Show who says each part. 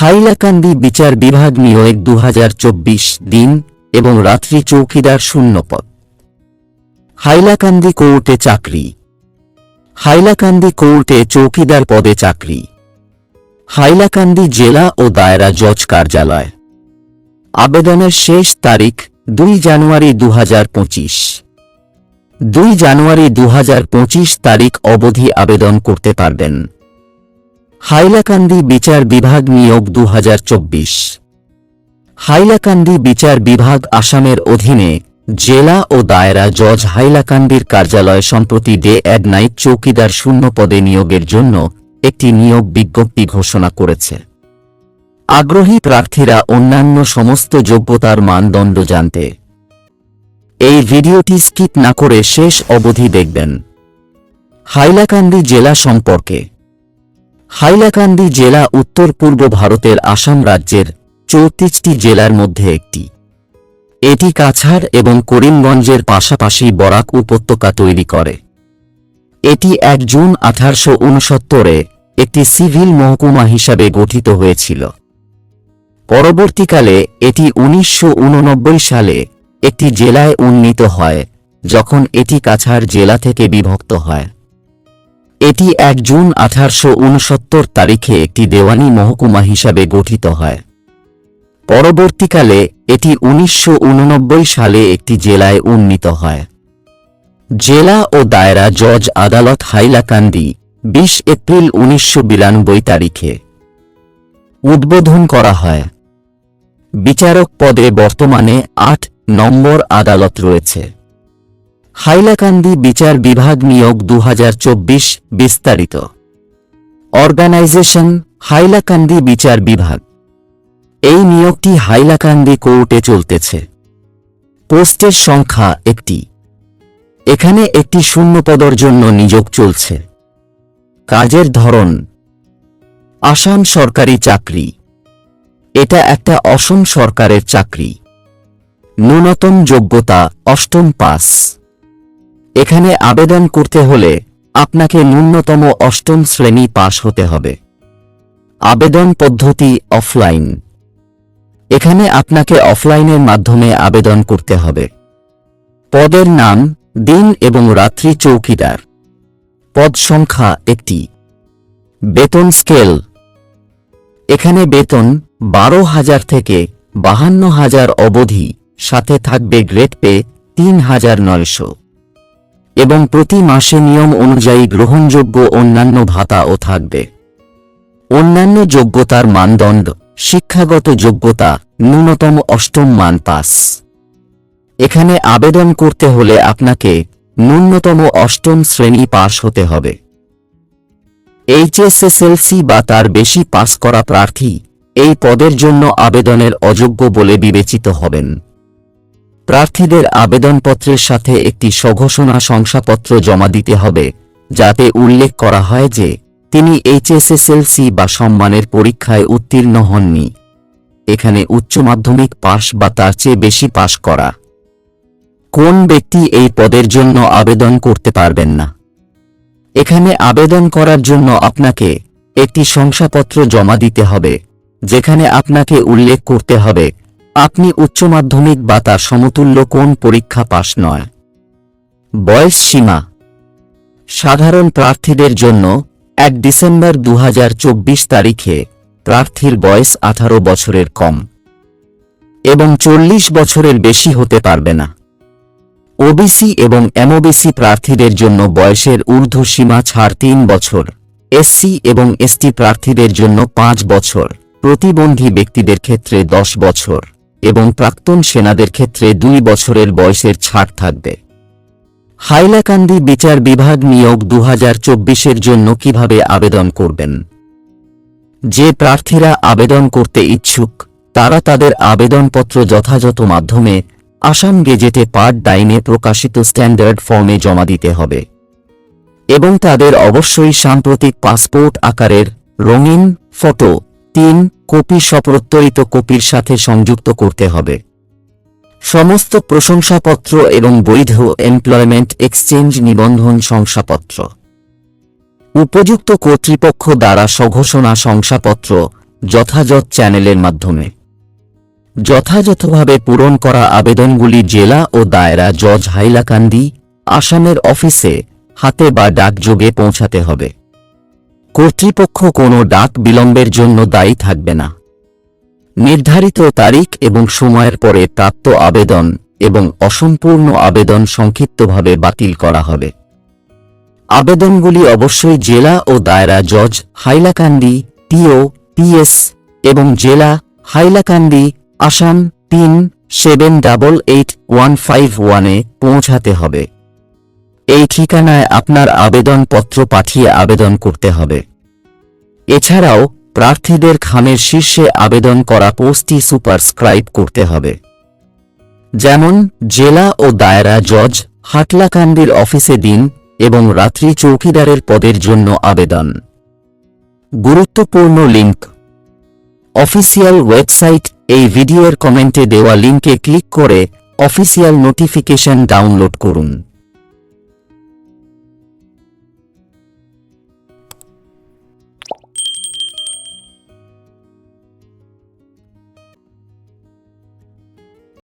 Speaker 1: হাইলাকান্দি বিচার বিভাগ নিয়োগ দু হাজার চব্বিশ দিন এবং রাত্রি চৌকিদার শূন্যপদ। হাইলাকান্দি কোর্টে চাকরি। হাইলাকান্দি কোর্টে চৌকিদার পদে চাকরি। হাইলাকান্দি জেলা ও দায়রা জজ কার্যালয়। আবেদনের শেষ তারিখ দুই জানুয়ারি দু হাজার পঁচিশ। দুই জানুয়ারি দুহাজার পঁচিশ তারিখ অবধি আবেদন করতে পারবেন। হাইলাকান্দি বিচার বিভাগ নিয়োগ দু হাজার চব্বিশ। হাইলাকান্দি বিচার বিভাগ আসামের অধীনে জেলা ও দায়রা জজ হাইলাকান্দির কার্যালয় সম্প্রতি ডে অ্যাড নাইট চৌকিদার শূন্য পদে নিয়োগের জন্য একটি নিয়োগ বিজ্ঞপ্তি ঘোষণা করেছে। আগ্রহী প্রার্থীরা অন্যান্য সমস্ত যোগ্যতার মানদণ্ড জানতে। এই ভিডিওটি স্কিপ না করে শেষ অবধি দেখবেন। হাইলাকান্দি জেলা সম্পর্কে হাইলাকান্দি জেলা উত্তর পূর্ব ভারতের আসাম রাজ্যের চৌত্রিশটি জেলার মধ্যে একটি। এটি কাছাড় এবং করিমগঞ্জের পাশাপাশি বরাক উপত্যকা তৈরি করে। এটি এক জুন আঠারোশো উনসত্তরে একটি সিভিল মহকুমা হিসাবে গঠিত হয়েছিল। পরবর্তীকালে এটি উনিশশো উননব্বই সালে একটি জেলায় উন্নীত হয়, যখন এটি কাছাড় জেলা থেকে বিভক্ত হয়। এটি এক জুন আঠারোশো উনসত্তর তারিখে একটি দেওয়ানি মহকুমা হিসাবে গঠিত হয়। পরবর্তীকালে এটি উনিশশো উননব্বই সালে একটি জেলায় উন্নীত হয়। জেলা ও দায়রা জজ আদালত হাইলাকান্দি বিশ এপ্রিল উনিশশো বিরানব্বই তারিখে উদ্বোধন করা হয়। বিচারক পদে বর্তমানে আট নম্বর আদালত রয়েছে। হাইলাকান্দি বিচার বিভাগ নিয়োগ দু হাজার চব্বিশ বিস্তারিত। অর্গানাইজেশন হাইলাকান্দি বিচার বিভাগ। এই নিয়োগটি হাইলাকান্দি কোর্টে চলতেছে। পোস্টের সংখ্যা একটি। এখানে একটি শূন্যপদর জন্য নিয়োগ চলছে। কাজের ধরন। আসাম সরকারি চাকরি। এটা একটা অসম সরকারের চাকরি। ন্যূনতম যোগ্যতা অষ্টম পাস। এখানে আবেদন করতে হলে আপনাকে ন্যূনতম অষ্টম শ্রেণি পাশ হতে হবে। আবেদন পদ্ধতি অফলাইন। এখানে আপনাকে অফলাইনের মাধ্যমে আবেদন করতে হবে। পদের নাম, দিন এবং রাত্রি চৌকিদার। পদ সংখ্যা একটি। বেতন স্কেল। এখানে বেতন বারো হাজার থেকে বাহান্ন হাজার অবধি, সাথে থাকবে গ্রেড পে তিন হাজার নয়শো। এবং প্রতি মাসে নিয়ম অনুযায়ী গ্রহণযোগ্য অন্যান্য ভাতাও থাকবে। অন্যান্য যোগ্যতার মানদণ্ড, শিক্ষাগত যোগ্যতা, ন্যূনতম অষ্টম মান পাস। এখানে আবেদন করতে হলে আপনাকে ন্যূনতম অষ্টম শ্রেণি পাস হতে হবে। এইচএসএসএলসি বা তার বেশি পাস করা প্রার্থী এই পদের জন্য আবেদনের অযোগ্য বলে বিবেচিত হবেন। প্রার্থীদের আবেদনপত্রের সাথে একটি সঘোষণা শংসাপত্র জমা দিতে হবে, যাতে উল্লেখ করা হয় যে তিনি এইচএসএসএলসি বা সম্মানের পরীক্ষায় উত্তীর্ণ হননি। এখানে উচ্চ মাধ্যমিক পাশ বা তার চেয়ে বেশি পাশ করা। কোন ব্যক্তি এই পদের জন্য আবেদন করতে পারবেন না? এখানে আবেদন করার জন্য আপনাকে একটি শংসাপত্র জমা দিতে হবে, যেখানে আপনাকে উল্লেখ করতে হবে আপনি উচ্চ মাধ্যমিক বা তার সমতুল্য কোন পরীক্ষা পাশ নয়। বয়স সীমা। সাধারণ প্রার্থীদের জন্য এক ডিসেম্বর দু হাজার চব্বিশ তারিখে প্রার্থীর বয়স আঠারো বছরের কম এবং চল্লিশ বছরের বেশি হতে পারবে না। ওবিসি এবং এমওবিসি প্রার্থীদের জন্য বয়সের ঊর্ধ্ব সীমা ছাড় তিন বছর। এসসি এবং এসটি প্রার্থীদের জন্য পাঁচ বছর। প্রতিবন্ধী ব্যক্তিদের ক্ষেত্রে দশ বছর। এবং প্রাক্তন সেনাদের ক্ষেত্রে দুই বছরের বয়সের ছাড় থাকবে। হাইলাকান্দি বিচার বিভাগ নিয়োগ দু এর জন্য কীভাবে আবেদন করবেন? যে প্রার্থীরা আবেদন করতে ইচ্ছুক, তারা তাদের আবেদনপত্র যথাযথ মাধ্যমে আসাম গেজেটে পার্ট ডাইনে প্রকাশিত স্ট্যান্ডার্ড ফর্মে জমা দিতে হবে এবং তাদের অবশ্যই সাম্প্রতিক পাসপোর্ট আকারের রঙিন ফটো তিন কপি সপ্রত্যয়িত কপির সাথে সংযুক্ত করতে হবে। সমস্ত প্রশংসাপত্র এবং বৈধ এমপ্লয়মেন্ট এক্সচেঞ্জ নিবন্ধন শংসাপত্র। উপযুক্ত কর্তৃপক্ষ দ্বারা সঘোষণা শংসাপত্র যথাযথ চ্যানেলের মাধ্যমে। যথাযথভাবে পূরণ করা আবেদনগুলি জেলা ও দায়রা জজ হাইলাকান্দি, আসামের অফিসে, হাতে বা ডাকযোগে পৌঁছাতে হবে। কর্তৃপক্ষ কোনো ডাক বিলম্বের জন্য দায়ী থাকবে না। নির্ধারিত তারিখ এবং সময়ের পরে প্রাপ্ত আবেদন এবং অসম্পূর্ণ আবেদন সংক্ষিপ্তভাবে বাতিল করা হবে। আবেদনগুলি অবশ্যই জেলা ও দায়রা জজ হাইলাকান্দি, টিও, পিএস এবং জেলা হাইলাকান্দি, আসাম তিন seven double eight one five ওয়ানে পৌঁছাতে হবে। এই ঠিকানায় আপনার আবেদনপত্র পাঠিয়ে আবেদন করতে হবে। এছাড়াও, প্রার্থীদের খামের শীর্ষে আবেদন করা পোস্টটি সুপারস্ক্রাইব করতে হবে। যেমন, জেলা ও দায়রা জজ, হাটলাকান্দির অফিসে দিন এবং রাত্রি চৌকিদারের পদের জন্য আবেদন। গুরুত্বপূর্ণ লিঙ্ক অফিসিয়াল ওয়েবসাইট এই ভিডিওর কমেন্টে দেওয়া লিঙ্কে ক্লিক করে অফিসিয়াল নোটিফিকেশন ডাউনলোড করুন।